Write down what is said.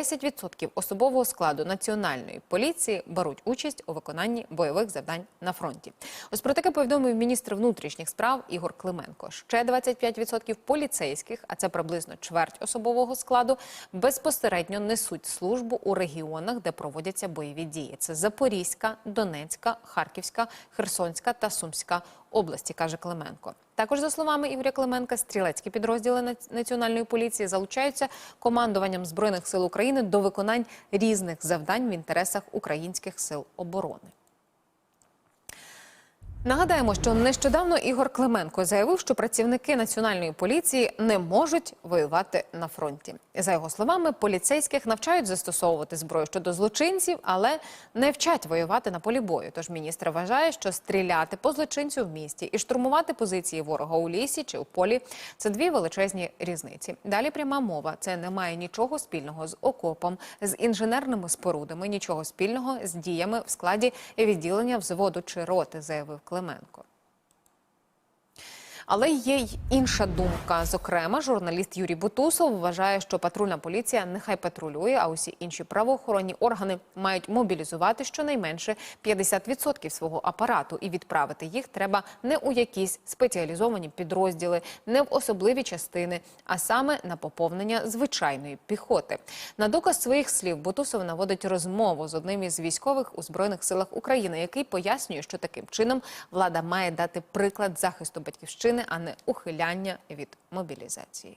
10% особового складу національної поліції беруть участь у виконанні бойових завдань на фронті. Ось про таке повідомив міністр внутрішніх справ Ігор Клименко. Ще 25% поліцейських, а це приблизно чверть особового складу, безпосередньо несуть службу у регіонах, де проводяться бойові дії. Це Запорізька, Донецька, Харківська, Херсонська та Сумська області, каже Клименко. Також, за словами Ігоря Клименка, стрілецькі підрозділи національної поліції залучаються командуванням збройних сил України до виконань різних завдань в інтересах українських сил оборони. Нагадаємо, що нещодавно Ігор Клименко заявив, що працівники національної поліції не можуть воювати на фронті. За його словами, поліцейських навчають застосовувати зброю щодо злочинців, але не вчать воювати на полі бою. Тож міністр вважає, що стріляти по злочинцю в місті і штурмувати позиції ворога у лісі чи у полі це дві величезні різниці. Далі пряма мова. Це не має нічого спільного з окопом, з інженерними спорудами, нічого спільного з діями в складі відділення взводу чи роти, заявив Клименко. Але є й інша думка. Зокрема, журналіст Юрій Бутусов вважає, що патрульна поліція нехай патрулює, а усі інші правоохоронні органи мають мобілізувати щонайменше 50% свого апарату, і відправити їх треба не у якісь спеціалізовані підрозділи, не в особливі частини, а саме на поповнення звичайної піхоти. На доказ своїх слів Бутусов наводить розмову з одним із військових у збройних силах України, який пояснює, що таким чином влада має дати приклад захисту батьківщини, а не ухиляння від мобілізації.